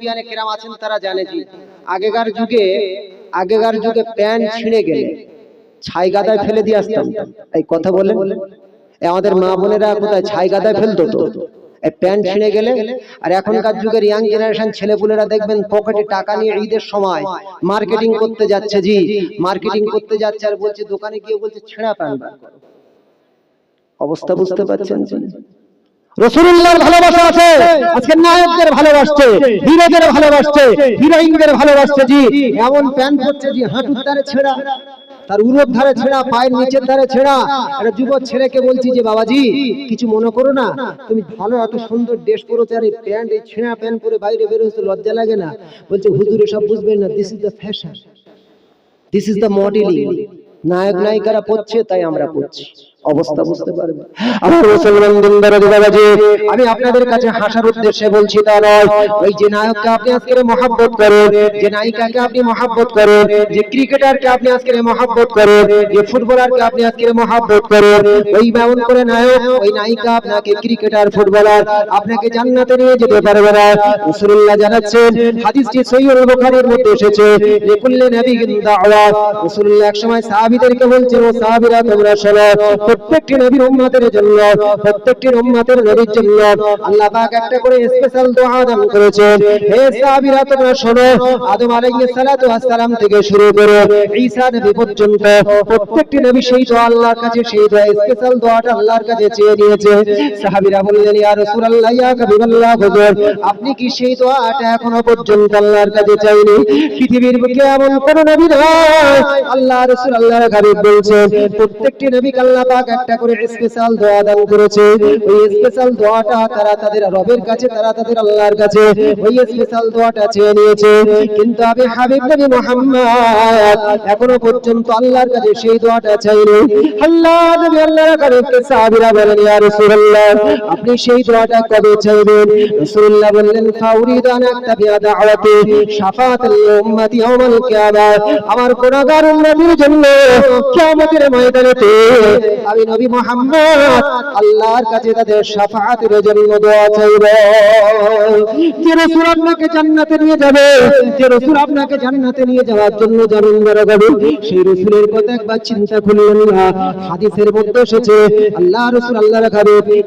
মুরব্বিয়ানে কেরাম আছেন তারা জানে জি। আগেকার যুগে আগেকার যুগে প্যান্ট ছিঁড়ে গেলে ছাই গাদায় ফেলে দিয়ে আসতাম। এই কথা বলেন? আমাদের মা বোনেরা কোথায় ছাই গাদায় ফেলতো তো? এই প্যান্ট ছিঁড়ে গেলে, আর এখনকার যুগের ইয়াং জেনারেশন ছেলেপুলেরা দেখবেন পকেটে টাকা নিয়ে ঈদের সময় মার্কেটিং করতে যাচ্ছে জি। মার্কেটিং করতে যাচ্ছে আর বলছে দোকানে গিয়ে বলছে ছেঁড়া প্যান্ট অবস্থা বুঝতে পারছেন? রসুল্লাহর ভালোবাসা আছে। আজকে নায়কদের ভালোবাসছে, হিরোদের ভালোবাসছে, হিরোইনদের ভালোবাসছে জি। এমন প্যান্ট পরছে জি হাঁটুর ধারে ছেঁড়া, তার উরোর ধারে ছেঁড়া, পায়ের নিচের ধারে ছেঁড়া। একটা যুবক ছেলেকে বলছি যে, বাবাজি, কিছু মনে করো না। তুমি ভালো, এত সুন্দর ড্রেস পরেছো আর এই প্যান্ট, এই ছেঁড়া প্যান্ট পরে বাইরে বেরোছো লজ্জা লাগে না? বলছে, হুজুরে সব বুঝবেন না this is the fashion this is the modelling নায়ক, নায়িকারা পড়ছে তাই আমরা পড়ছি অবস্থা বুঝতে পারবে। আমার মুসলমান দিনদার বাবাজি আমি আপনাদের কাছে হাসার উদ্দেশ্যে বলছি তা নয়। ওই যে নায়ককে আপনি আজকে মহাব্বত করেন যে নায়িকাকে আপনি মহাব্বত করেন যে ক্রিকেটারকে আপনি আজকে মহাব্বত করেন যে ফুটবলারকে আপনি আজকে মহাব্বত করেন ওই এমন করে নায়ক ওই নায়িকা আপনাকে ক্রিকেটার ফুটবলার আপনাকে জান্নাতে নিয়ে যেতে পারবে না। রাসূলুল্লাহ জানাচ্ছেন হাদিসটি সহিহ বুখারীর মধ্যে এসেছে যে লিকুল্লি নাবিয়িন দাওয়া। রাসূলুল্লাহ একসময় সাহাবীদেরকে বলছেন ও সাহাবীরা তোমরা শোনো প্রত্যেকটি নবীর উম্মতের জন্য, প্রত্যেকটি উম্মতের নবীর জন্য আল্লাহ পাক একটা করে স্পেশাল দোয়া দান করেছেন। হে সাহাবীরা, তোমরা শোনো, আদম আলাইহিস সালাতু ওয়াস সালাম থেকে শুরু করে ঈসা নবী পর্যন্ত প্রত্যেকটি নবী সেই দোয়া আল্লাহর কাছে, সেই দোয়া স্পেশাল দোয়াটা আল্লাহর কাছে চেয়ে নিয়েছে। সাহাবীরা বললেন, ইয়া রাসূলুল্লাহ, ইয়া হাবিবাল্লাহ, হুজুর, আপনি কি সেই দোয়াটা এখনও পর্যন্ত আল্লাহর কাছে চাইনি? পৃথিবীর বুকে এমন কোন নবী নয় আল্লাহ রাসূল আল্লাহর হাবিব বলছেন, প্রত্যেকটি নবী আল্লাহ পাক একটা করে স্পেশাল দোয়া দান করেছে। ওই স্পেশাল দোয়াটা তারা তাদের রবের কাছে, তারা তাদের আল্লাহর কাছে, ওই স্পেশাল দোয়াটা চেয়ে নিয়েছে। কিন্তু আমি হাবিব নবী মুহাম্মদ এখনও পর্যন্ত আল্লাহর কাছে সেই দোয়াটা চাইনি। আল্লাহ নবী আল্লাহর কাছে সাহাবীরা বলেন, ইয়া রাসূলুল্লাহ, আপনি সেই দোয়াটা কবে চাইবেন? রাসূলুল্লাহ বললেন ফাউরিদ আন আক্তাবিয়া দাওয়াতি, শাফাআতাল উম্মতি ইয়াউমাল কিয়ামা। আমার গুনাহগার উম্মতের জন্য কিয়ামতের ময়দানেতে আমি নবী মুহাম্মদ, আল্লাহর কাছে তাদের জন্য দোয়া চাইব। যে আপনাকে জান্নাতে নিয়ে যাবে, যে আপনাকে জান্নাতে নিয়ে যাওয়ার জন্য জামিন সেই কথা একবার চিন্তা করলেন না। হাদিসের মধ্যে এসেছে, আল্লাহ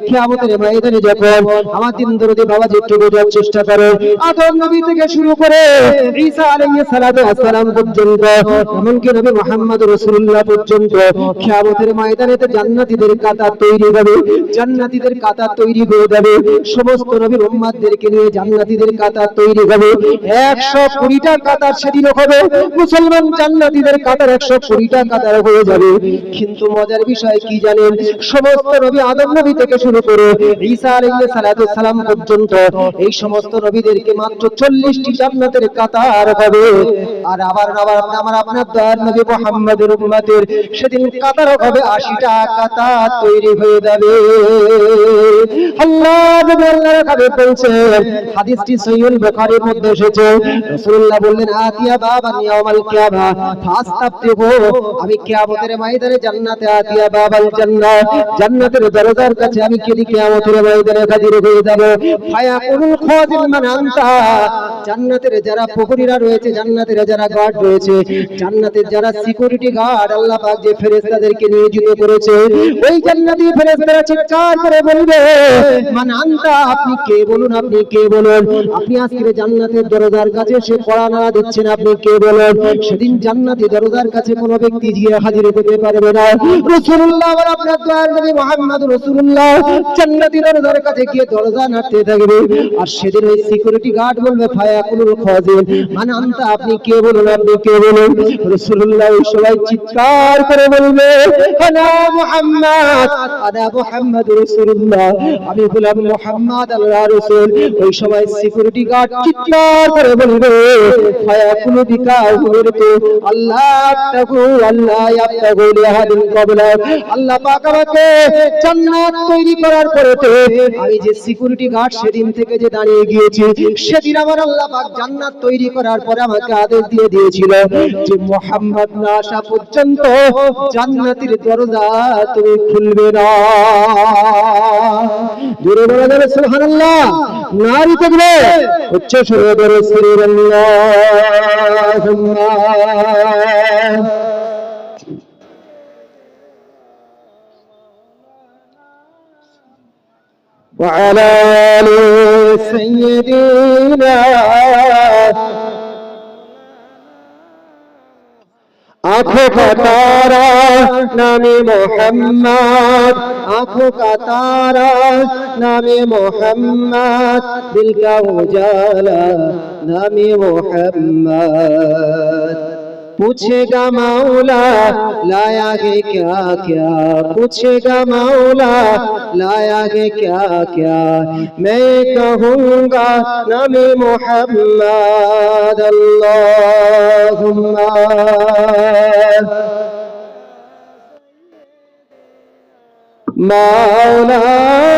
কিয়ামতের ময়দানে যখন আমার একটু বোঝার চেষ্টা করে, আদম নবী থেকে শুরু করে ঈসা আলাইহিস সালাতু ওয়াস সালাম পর্যন্ত, এমনকি নবী মুহাম্মদ রাসূলুল্লাহ পর্যন্ত কিয়ামতের ময়দানেতে জান্নাতীদের কাতার তৈরি হবে, জান্নাতীদের কাতার তৈরি হয়ে যাবে, সমস্ত নবীর উম্মাদদেরকে নিয়ে জান্নাতীদের কাতার তৈরি হবে 120 টা কাতার সেদিন হবে, মুসলমান জান্নাতীদের কাতার 120 টা কাতার হয়ে যাবে। কিন্তু মজার বিষয় কি জানেন? সমস্ত নবী আদম নবী থেকে শুরু করে ঈসা আলাইহিস সালাতু সালাম পর্যন্ত এই সমস্ত নবীদেরকে মাত্র 40 টি জান্নাতের কাতার হবে। আর আবার আবার আমার আপনার দয়ার নবী মুহাম্মদের উম্মতের সেদিন কাতার হবে 80 আমি জান্নাতের দরজার কাছে আমি হাজির হয়ে জান্নাতের যারা প্রহরীরা রয়েছে, জান্নাতের যারা গার্ড রয়েছে, জান্নাতের যারা সিকিউরিটি গার্ড আল্লাহ যে ফেরেশতাদেরকে নিয়োজিত করেছে ওই জান্নাতি ফেরেশতারা চিৎকার করে বলবে মান আপনি কে বলুন, আপনি কে বলুন? আপনি আজকে জান্নাতের দরজার কাছে সে কড়া নাড়া দিচ্ছেন, আপনি কে বলুন? সেদিন জান্নাতি দরজার কাছে কোনো ব্যক্তি গিয়ে হাজির হতে পারবে না। রাসূলুল্লাহ আর আপনার দয়ার নবী মুহাম্মদ রাসূলুল্লাহ। জান্নাতি দরজার কাছে গিয়ে দরজা নাড়তে থাকবে। আর সেদিন ওই সিকিউরিটি গার্ড বলবে, ফায়াকুলুল খাজিন। মানে আনতা আপনি কে বলুন, আপনি কে বলুন? রাসূলুল্লাহ সবাই চিৎকার করে বলবে আনা মুহাম্মদ। মুহাম্মদ রাসূলুল্লাহ, আমি মুহাম্মদ আল্লাহর রাসূল। ওই সময় সিকিউরিটি গার্ড চিৎকার করে বলবে আল্লাহ তাকু আল্লাহ লিহাদিন ক্বাবলা আল্লাহ পাক আমাকে জান্নাত তৈরি করার পরেতে আমি যে সিকিউরিটি গার্ড সেদিন থেকে যে দাঁড়িয়ে গিয়েছি, সেদিন আমার আল্লাহ পাক জান্নাত তৈরি করার পরে আমাকে আদেশ দিয়ে দিয়েছিল যে, মুহাম্মদ না আসা পর্যন্ত জান্নাতের দরজা তুমি খুলবে না জোরে বলে দেবে সুবহানাল্লাহ নারী থাকবে উচ্চ সুরে ধরে শ্রীরল্লাহ وعلى آل سيدنا आंखों का तारा नामे मोहम्मद आंखों का तारा नामे मोहम्मद दिल का उजाला नामे मोहम्मद पूछेगा मौला लाया गे क्या क्या पूछेगा मौला लाया गे क्या क्या मैं कहूँगा नम मोहम्मद مولانا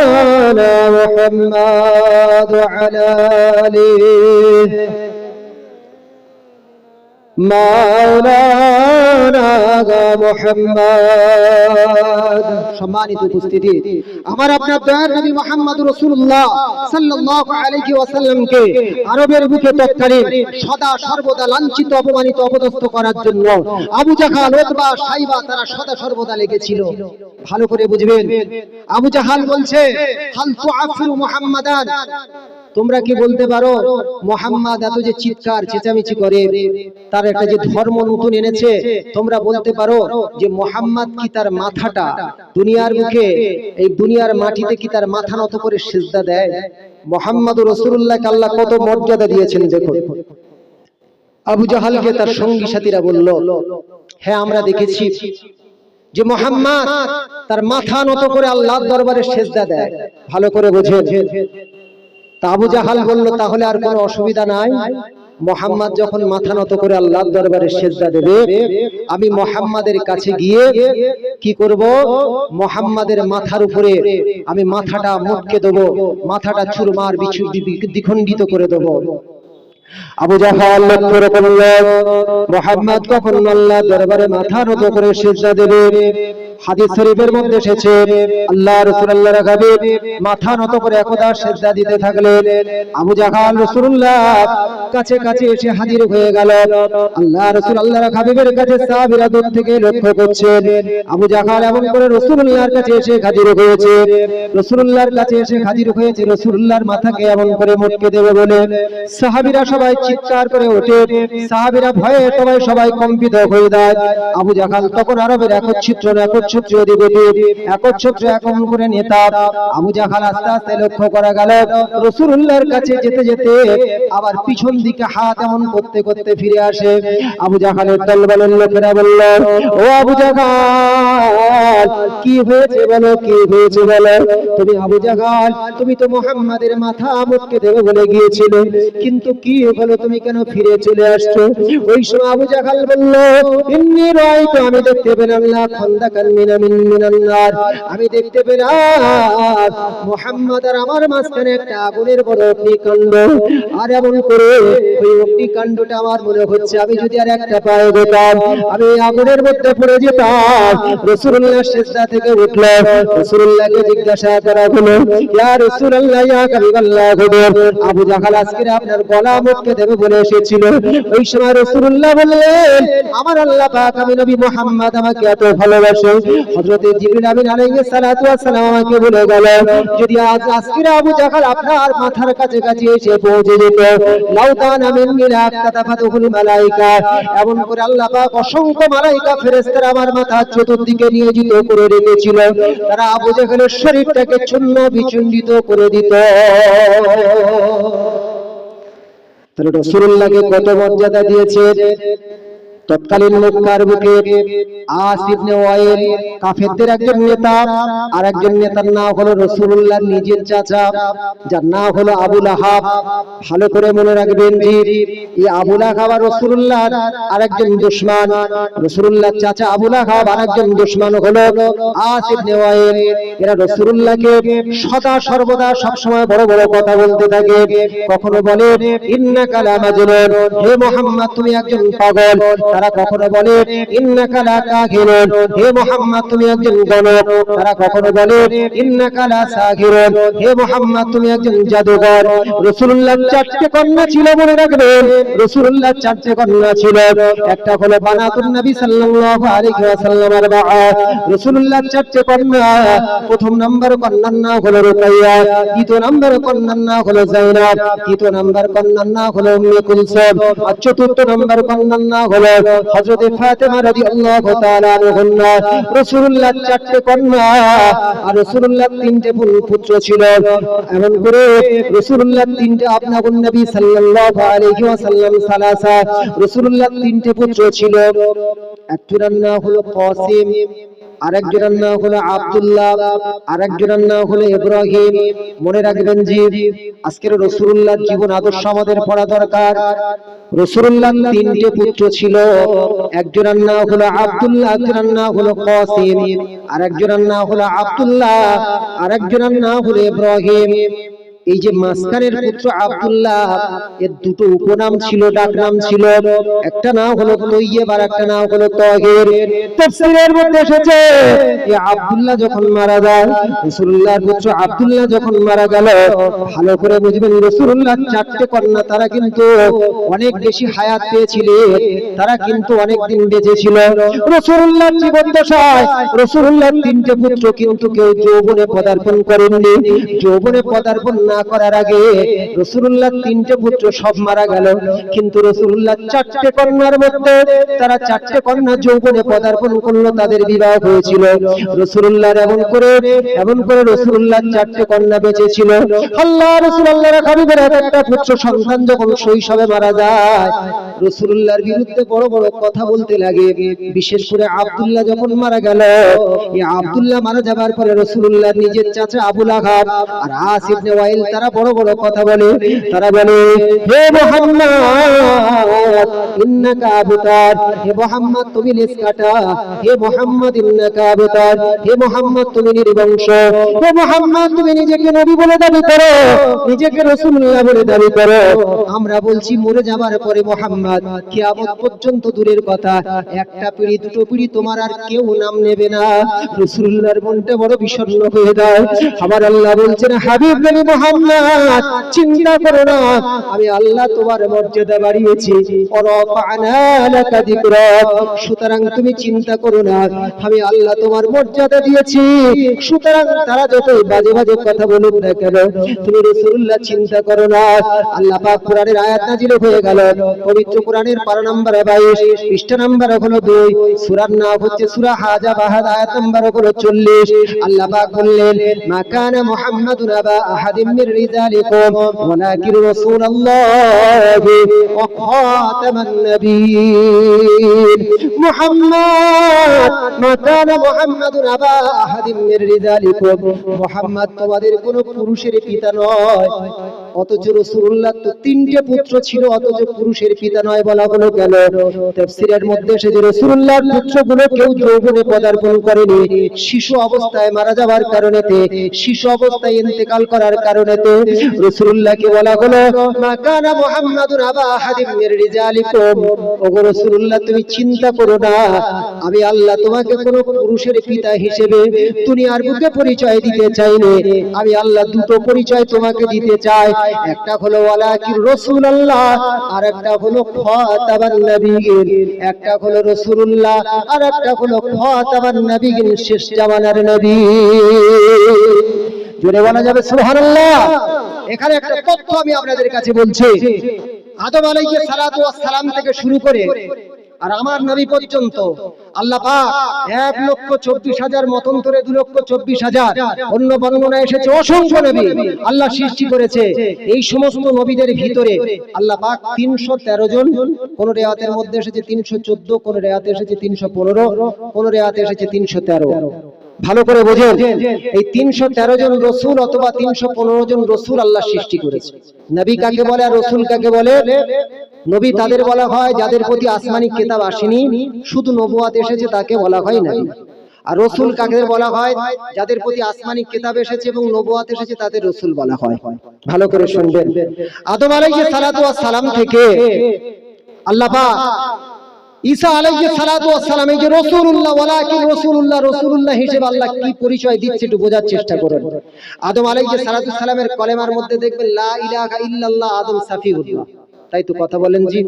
محمد وعلى آله সদা সর্বদা লাঞ্ছিত, অপমানিত, অপদস্থ করার জন্য আবু জাহাল সাইবা তারা সদা সর্বদা লেগেছিল। ভালো করে বুঝবেন, আবু জাহাল বলছে তোমরা কি বলতে পারো? মোহাম্মদ এত যে চিৎকার চেঁচামেচি করে তার একটা যে ধর্ম নতুন এনেছে তোমরা বলতে পারো যে মোহাম্মদ কি তার মাথাটা? দুনিয়ার মুখে এই দুনিয়ার মাটিতে কি তার মাথা নত করে সেজদা দেয়? মোহাম্মদ রসুল্লাহ আল্লাহ কত মর্যাদা দিয়েছেন দেখুন। আবু জাহালকে তার সঙ্গী সাথীরা বলল হ্যাঁ আমরা দেখেছি যে মোহাম্মদ তার মাথা নত করে আল্লাহর দরবারে সেজদা দেয়। ভালো করে বোঝেন। তা আবু জাহাল বলল, তাহলে আর কোনো অসুবিধা নাই। মোহাম্মদ যখন মাথা নত করে আল্লাহর দরবারে সেজদা দেবে, আমি মোহাম্মদের কাছে গিয়ে কি করব? মোহাম্মদের মাথার উপরে আমি মাথাটা মুটকে দেবো, মাথাটা চুরমার বিছু দ্বিখণ্ডিত করে দেবো। আবু জাহাল মোহাম্মদ কখন আল্লাহ দরবারে মাথা নত করে সেজদা দেবে? হাদিস শরীফের মধ্যে এসেছে, আল্লাহ রাসূলুল্লাহ রাখাবে মাথা নত করে একদা সেজদা দিতে থাকলেন। আবু জাহাল রাসূলুল্লাহ কাছে কাছে এসে হাজির হয়ে গেল। আল্লাহ রাসূল আল্লাহ হাবিবের কাছে সাহাবীরা দূর থেকে লক্ষ্য করছেন। আবু জাহাল এমন করে রাসূলুল্লাহর কাছে এসে হাজির হয়েছে। রাসূলুল্লাহর কাছে এসে হাজির হয়েছে, রাসূলুল্লাহর মাথাকে এমন করে মুটকে দেবে বলে। সাহাবীরা সবাই চিৎকার করে ওঠে। সাহাবীরা ভয়ে সবাই সবাই কম্পিত হয়ে যায়। আবু জাহাল তখন আরবের একচ্ছিত্র একচ্ছত্র অধিপতি একচ্ছত্র একম করে নেতা আবু জাহাল আস্তে আস্তে লক্ষ্য করা গেল। রসুল্লাহর কাছে যেতে যেতে আবার পিছন দিকে হাত এমন করতে করতে ফিরে আসে। আবু জাহালের লোকেরা বলল, ও আবু জাহাল কি হয়েছে বলো, কি হয়েছে বলো? তুমি আবু জাহাল তুমি তো মোহাম্মদের মাথা মুটকে দেবে বলে গিয়েছিলে। কিন্তু কি হলো, তুমি কেন ফিরে চলে আসছো? ওই সময় আবু জাহাল বলল, ইন্নি রাইতু, আমি দেখতে পেলাম না মিনান্নার আমি দেখতে পেলাম মোহাম্মদ আর আমার মাঝখানে একটা আগুনের বড় অগ্নিকাণ্ড। আর এমন করে ওই অগ্নিকাণ্ডটা আমার মনে হচ্ছে, আমি যদি আর একটা পায়ে যেতাম, আমি আগুনের মধ্যে পড়ে যেতাম। রসুল্লাহ শেষদা থেকে উঠল রসুল্লাহকে জিজ্ঞাসা করা হলো, ইয়া রসুল্লাহ ইয়া কাবিবাল্লাহ আবু জাহাল আজকে আপনার গলা মুখকে দেবে বলে এসেছিল। ওই সময় রসুল্লাহ বললেন, আমার আল্লাহ পাক, আমি নবী মোহাম্মদ, আমাকে এত ভালোবাসে হযরতে জিবরিল আমিন আলাইহিস সালাতু ওয়াস সালাম আমাকে বলে গেল, যদি আজ আবু জাহাল আপনার মাথার কাছে কাছে এসে পৌঁছে যেত তাতাফাতুল মালাইকা এমন করে আল্লাহ পাক অসংখ্য মালাইকা ফেরেশতারা আমার চতুর্দিকে করে রেখেছিল। তারা আবু জাহালের শরীরটাকে চূর্ণ বিচূর্ণিত করে দিত। তাহলে রসুল্লাহকে কত মর্যাদা দিয়েছে? তৎকালীন মক্কার বুকে আস ইবনে ওয়াইল, কাফেরদের একজন নেতা আর একজন নেতার নাম হলো রাসূলুল্লাহর নিজের চাচা, যার নাম হলো আবু লাহাব। ভালো করে মনে রাখবেন এই আবু লাহাব আর রাসূলুল্লাহর আরেকজন দুশমন। রাসূলুল্লাহর চাচা আবু লাহাব আরেকজন দুশমন হলো আস ইবনে ওয়াইল। এরা রাসূলুল্লাহকে সদা সর্বদা সবসময় বড় বড় কথা বলতে থাকে। কখনো বলে, ইন্নাকা লামাজনুন হে মুহাম্মদ, তুমি একজন পাগল। তারা কখনো বলে হে তুমি একজন গণক। তারা কখনো বলে হে তুমি একজন কন্যা ছিল মনে রাখবেন। কন্যা ছিল। একটা হলো নবী কন্যা। প্রথম নাম্বার কন্যার নাম হলো দ্বিতীয় নাম্বার কন্যার নাম হলো তৃতীয় নাম্বার কন্যার নাম হলো আর চতুর্থ নাম্বার কন্যার নাম হলো হযরত ফাতেমা রাদিয়াল্লাহু তাআলা আনহা রাসূলুল্লাহ চারটি কন্যা আর রাসূলুল্লাহ তিনটে পুত্র- ছিল। এমন করে রাসূলুল্লাহ তিনটে আপনাগুন নবী সাল্লাল্লাহু আলাইহি ওয়াসাল্লাম সালাসা, রাসূলুল্লাহ তিনটে পুত্র ছিল। একটির নাম হলো কাসিম। আরেকজনের নাম হলো আব্দুল্লাহ আরেকজনের নাম হলো ইব্রাহিম। মনে রাখবেন জি আজকের রসুল্লাহ জীবন আদর্শ আমাদের পড়া দরকার। রসুল্লাহ তিনটে পুত্র ছিল একজনের নাম হলো আব্দুল্লাহ একজনের নাম হলো কসিম আরেকজনের নাম হলো আব্দুল্লাহ আরেকজনের নাম হলো ইব্রাহিম। এই যে মাসকারের পুত্র আব্দুল্লাহ এর দুটো উপনাম ছিল ডাক নাম ছিল। একটা নাম হলো তৈয়ব আর একটা নাম হলো তহের। তাফসীরের মধ্যে এসেছে এই আব্দুল্লাহ যখন মারা যায় রাসূলুল্লাহর পুত্র আব্দুল্লাহ যখন মারা গেল ভালো করে বুঝবেন রাসূলুল্লাহ চারটে কন্যা তারা কিন্তু অনেক বেশি হায়াত পেয়েছিলেন তারা কিন্তু অনেক দিন বেঁচে ছিল। রাসূলুল্লাহর জীবন দশায় রাসূলুল্লাহর তিনটে পুত্র কিন্তু কেউ যৌবনে পদার্পণ করেননি। যৌবনে পদার্পণ না করার আগে রসুল্লাহ তিনটে পুত্র সব মারা গেল। কিন্তু রসুল্লাহ চারটে কন্যার মধ্যে তারা চারটে কন্যা যৌবনে পদার্পণ করল, তাদের বিবাহ হয়েছিল। রসুল্লাহর এমন করে এমন করে রসুল্লাহ চারটে কন্যা বেঁচে ছিল আল্লাহ রসুল্লাহ হাবিবের এক একটা পুত্র সন্তান যখন শৈশবে মারা যায় রসুল্লাহর বিরুদ্ধে বড় বড় কথা বলতে লাগে। বিশেষ করে আবদুল্লাহ যখন মারা গেল আব্দুল্লাহ মারা যাবার পরে রসুল্লাহ নিজের চাচা আবুল আহাব আর আস ইবনে ওয়াইল তারা বড় বড় কথা বলে, তারা বলে, হে মোহাম্মদ, ইন্নাকা আবতার, হে মোহাম্মদ, তুমি লেস কাটা হে মোহাম্মদ, ইন্নাকা আবতার, হে মোহাম্মদ, তুমি নির্বংশ, হে মোহাম্মদ, তুমি নিজেকে নবী বলে দাবি করো, নিজেকে রাসূলুল্লাহ বলে দাবি করো। আমরা বলছি, মরে যাবার পরে মোহাম্মদ, কিয়ামত পর্যন্ত দূরের কথা, একটা পিড়ি, দুটো পিড়ি তোমার আর কেউ নাম নেবে না। রাসূলুল্লাহর মনটা বড় বিষণ্ণ হয়ে যায়। আমার আল্লাহ বলছেন, হাবিব নবী মোহাম্মদ চিন্তা করো না। আমি আল্লাহ তোমার মর্যাদা বাড়িয়েছি। সুতরাং তুমি চিন্তা করো না, আমি আল্লাহ তোমার মর্যাদা দিয়েছি। সুতরাং তারা যতই বাজে বাজে কথা বলুক না কেন, তুমি রাসূলুল্লাহ চিন্তা করো না। আল্লাহ পাক কোরআনের আয়াত নাজিল হয়ে গেল। পবিত্র কোরআনের পারা নাম্বার 22 পৃষ্ঠা নাম্বার হলো 2 সূরার নাম হচ্ছে সূরা হাজা, বাহাদ আয়াত নাম্বার হলো 40 আল্লাহ পাক বললেন, মা কানা মুহাম্মাদুন আবা আহাদিম মির রিজালিকুম ওয়ালাকিন রাসূলুল্লাহি ওয়া খাতামান নবিয়্যিন মুহাম্মদ, মা কানা মুহাম্মাদুন আবা আহাদিম মির রিজালিকুম মুহাম্মদ তোমাদের কোনো পুরুষের পিতা নয়। অথচ রাসূলুল্লাহ তো তিনটে পুত্র ছিল, অথচ পুরুষের পিতা নয় বলা হলো কেন? তাফসীরের মধ্যে এসেছে রাসূলুল্লাহর পুত্রগুলো কেউ যৌবনে পদার্পণ করেনি, শিশু অবস্থায় মারা যাওয়ার কারণেতে, শিশু অবস্থায় ইন্তেকাল করার কারণেতে রাসূলুল্লাহকে বলা হলো, মা কানা আবা আহাদিম মির রিজালিকুম। ওগো রাসূলুল্লাহ, তুমি চিন্তা করো না, আমি আল্লাহ তোমাকে কোনো পুরুষের পিতা হিসেবে তুমি আর বুকে পরিচয় দিতে চাইনি। আমি আল্লাহ দুটো পরিচয় তোমাকে দিতে চাই। একটা হলো ওয়ালাকির রাসূলুল্লাহ আর একটা হলো খাতাবান নবিয়্যিন একটা হলো রাসূলুল্লাহ আর একটা হলো খাতাবান নবিয়্যিন শেষ জামানার নবী। জোরে বলা যাবে, সুবহানাল্লাহ। এখানে একটা তথ্য আমি আপনাদের কাছে বলছি। আদম আলাইহিস সালাতু ওয়াস সালাম থেকে শুরু করে আর আমার নবী পর্যন্ত আল্লাহ এক লক্ষ চব্বিশ হাজার, মতন্তরে দু লক্ষ চব্বিশ হাজার অন্য বর্ণনা এসেছে অসংখ্য নবী আল্লাহ সৃষ্টি করেছে। এই সমস্ত নবীদের ভিতরে আল্লাহ পাক তিনশো তেরো জন, কোন রেয়াতের মধ্যে এসেছে তিনশো চোদ্দ, কোন রেয়াতে এসেছে তিনশো পনেরো, কোন রেয়াতে এসেছে তিনশো তেরো। ভালো করে বোঝেন। এই তিনশো তেরো জন রসুল অথবা তিনশো পনেরো জন রসুল আল্লাহ সৃষ্টি করেছে। নবী কাকে বলে আর রসুল কাকে বলে? নবী তাদের বলা হয় যাদের প্রতি আসমানি কেতাব আসেনি শুধু নবুয়াত এসেছে তাকে বলা হয় নবী। আর রসুল কাকে বলা হয়? যাদের প্রতি আসমানি কেতাব এসেছে এবং নবুয়াত এসেছে তাদের রসুল বলা হয়। ভালো করে শুনবেন। আদম আলাইহিস সালাতু ওয়াস সালাম থেকে আল্লাহ পাক ঈসা আলাইহিস সালাতু ওয়াসসালাম এই যে রাসূলুল্লাহ, ওয়ালাকিন রাসূলুল্লাহ রাসূলুল্লাহ হিসেবে আল্লাহ কি পরিচয় দিচ্ছে একটু বোঝার চেষ্টা করুন। আদম আলাইহিস সালাতু সালামের কলেমার মধ্যে দেখবেন, লা ইলাহা ইল্লাল্লাহ, আদম সাফিউল্লাহ। তাই তো কথা বলেন জি?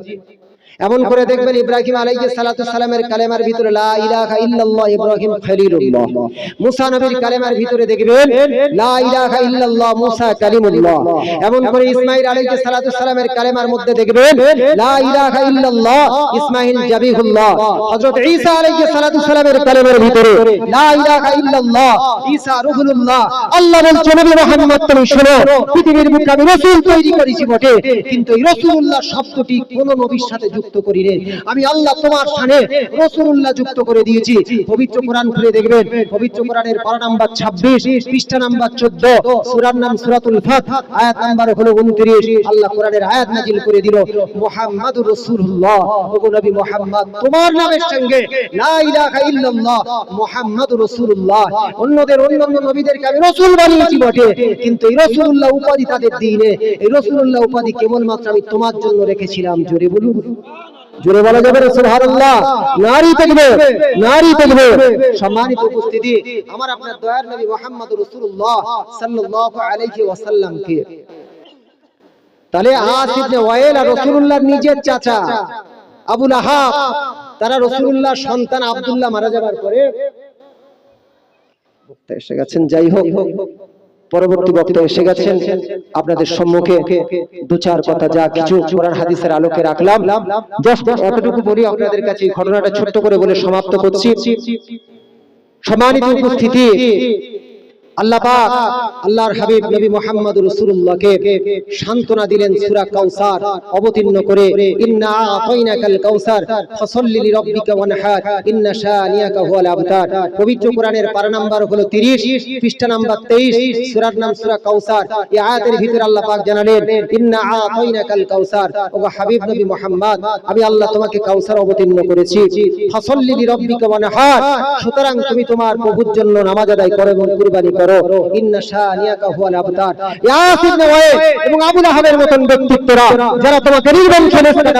এমন করে দেখবেন ইব্রাহিম আলাইহিস সালাতু সালামের কালেমার ভিতরে লা ইলাহা ইল্লাল্লাহ ইব্রাহিম খলিলুল্লাহ। মুসা নবীর কালেমার ভিতরে দেখবেন লা ইলাহা ইল্লাল্লাহ মুসা কালিমুল্লাহ। এমন করে ইসমাঈল আলাইহিস সালাতু সালামের কালেমার মধ্যে দেখবেন লা ইলাহা ইল্লাল্লাহ ইসমাঈল জাবিহুল্লাহ। হযরত ঈসা আলাইহিস সালাতু সালামের কালেমার ভিতরে লা ইলাহা ইল্লাল্লাহ ঈসা রুহুল্লাহ আল্লাহ বলছে নবী মুহাম্মদ তুমি শোনো পৃথিবীর বুকে আমি রাসূল তৈরি করেছি বটে কিন্তু এই রাসূলুল্লাহ শব্দটি কোন নবীর সাথে যুক্ত করি রে। আমি আল্লাহ তোমার সামনে রাসূলুল্লাহ যুক্ত করে দিয়েছি। পবিত্র কোরআন খুলে দেখবেন। পবিত্র কোরআনের পারা নাম্বার 26 পৃষ্ঠা নাম্বার 14 সূরার নাম সূরাতুল ফাত, আয়াত নাম্বার হলো 29 আল্লাহ কোরআনের আয়াত নাজিল করে দিল, মুহাম্মাদুর রাসূলুল্লাহ। ওগো নবী মুহাম্মদ, তোমার নামের সঙ্গে অন্যদের অন্যান্য নবীদেরকে আমি বানিয়েছি বটে। কিন্তু এই উপাধি তাদের দিনে, এই উপাধি কেবলমাত্র আমি তোমার জন্য রেখেছিলাম। জোরে বলুন। জোরে বলা যাবে সুবহানাল্লাহ। নারী দেখবে নারী দেখবে সম্মানিত উপস্থিতি আমার আপনার দয়ার নবী মুহাম্মদুর রাসূলুল্লাহ সাল্লাল্লাহু আলাইহি ওয়াসাল্লামকে। তাহলে আস ইবনে ওয়াইল আর রাসূলুল্লাহর নিজের চাচা আবুল আহাব তারা রাসূলুল্লাহর সন্তান আব্দুল্লাহ মারা যাবার পরে বক্তা এসে গেছেন যাই হোক। পরবর্তী বক্তা এসে গেছেন। আপনাদের সম্মুখে দু চার কথা যা কিছু কোরআন হাদিসের আলোকে রাখলাম। এতটুকু বলি আপনাদের কাছে ঘটনাটা ছোট্ট করে বলে সমাপ্ত করছি। সম্মানিত উপস্থিতি আল্লাহ পাক আল্লাহর হাবিব নবী মুহাম্মদ রাসূলুল্লাহকে সান্তনা দিলেন সূরা কাউসার অবতীর্ণ করে, ইন্না আতাইনাকাল কাউসার ফাসাল্লি লিরাব্বিকা ওয়ানহার ইন্না শানিয়াকা হুয়াল আবতার। পবিত্র কোরআনের পারা নাম্বার হলো 30 পৃষ্ঠা নাম্বার 23 সূরার নাম সূরা কাউসার এই আয়াতের ভিতরে আল্লাহ পাক জানালেন, ইন্না আতাইনাকাল কাউসার ওগো হাবিব নবী মুহাম্মদ, আমি আল্লাহ তোমাকে কাউসার অবতীর্ণ করেছি। সুতরাং তুমি তোমার প্রভুর জন্য নামাজ আদায় করো এবং কুরবানি করো। নওয়ে এবং মতন ব্যক্তিত্বরা, যারা তোমাকে নির্বংশ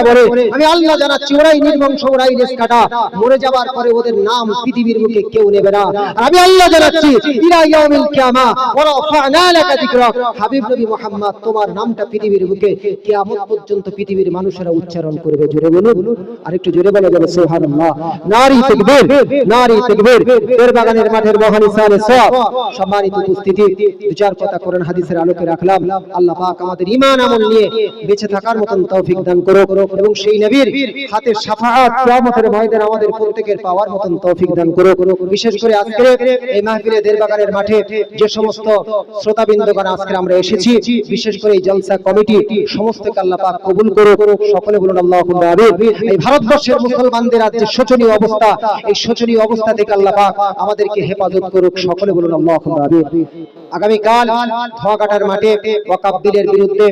বলে। আমি আল্লাহ ওরাই নির্বংশ, ওরাই মরে পরে ওদের নাম পৃথিবীর মুখে কেউ নেবে না। আর আমি আল্লাহ জানাচ্ছি তোমার নামটা পৃথিবীর মুখে পর্যন্ত পৃথিবীর মানুষেরা উচ্চারণ করবে। জোরে বলুন আরেকটু জোরে বলা যাবে সুবহানাল্লাহ। নারী নারী বাগানের মাঠের মহান সম্মানিত উপস্থিতি। দু চার কথা কোরআন হাদিসের আলোকে রাখলাম। আল্লাহ পাক আমাদের ঈমান আমল নিয়ে বেঁচে থাকার মতন তৌফিক দান করো এবং সেই নবীর হাতের শাফাআত কিয়ামতের ময়দানে আমাদের প্রত্যেকের পাওয়ার মতন তৌফিক দান করো বিশেষ করে আজকে এই মাহফিলে দেরবাগানের মাঠে যে সমস্ত শ্রোতাবৃন্দগণ আজকে আমরা এসেছি, বিশেষ করে এই জলসা কমিটি, সমস্তকে আল্লাহ পাক কবুল করো সকলে বলুন, আল্লাহুম্মা আমিন। এই ভারতবর্ষের মুসলমানদের আজ যে শোচনীয় অবস্থা, এই শোচনীয় অবস্থা থেকে আল্লাহ পাক আমাদেরকে হেফাজত করুক। সকলে বলুন, আল্লাহুম্মা আমিন আগামী কাল ধোয়াঘাটার মাঠে ওয়াকাব বিরুদ্ধে,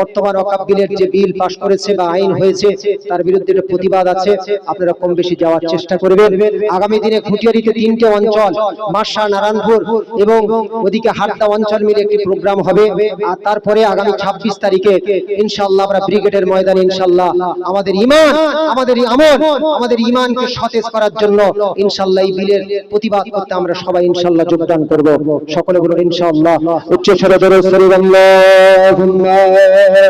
বর্তমান ওয়াকাব যে বিল পাশ করেছে বা আইন হয়েছে, তার বিরুদ্ধে একটা প্রতিবাদ আছে। আপনারা কম বেশি যাওয়ার চেষ্টা করবেন। আগামী দিনে খুঁটিয়ারিতে তিনটে অঞ্চল মাসা নারায়ণপুর এবং ওদিকে হাটদা অঞ্চল মিলে একটি প্রোগ্রাম হবে। আর তারপরে আগামী ছাব্বিশ তারিখে ইনশাল্লাহ আমরা ব্রিগেডের ময়দানে ইনশাল্লাহ আমাদের ইমান আমাদের আমল, আমাদের ইমানকে সতেজ করার জন্য ইনশাল্লাহ এই বিলের প্রতিবাদ করতে আমরা সবাই ইনশাল্লাহ যোগদান করব। সকলে বলুন ইনশাআল্লাহ। উচ্চ স্বরে ধরে সরি আল্লাহুম্মা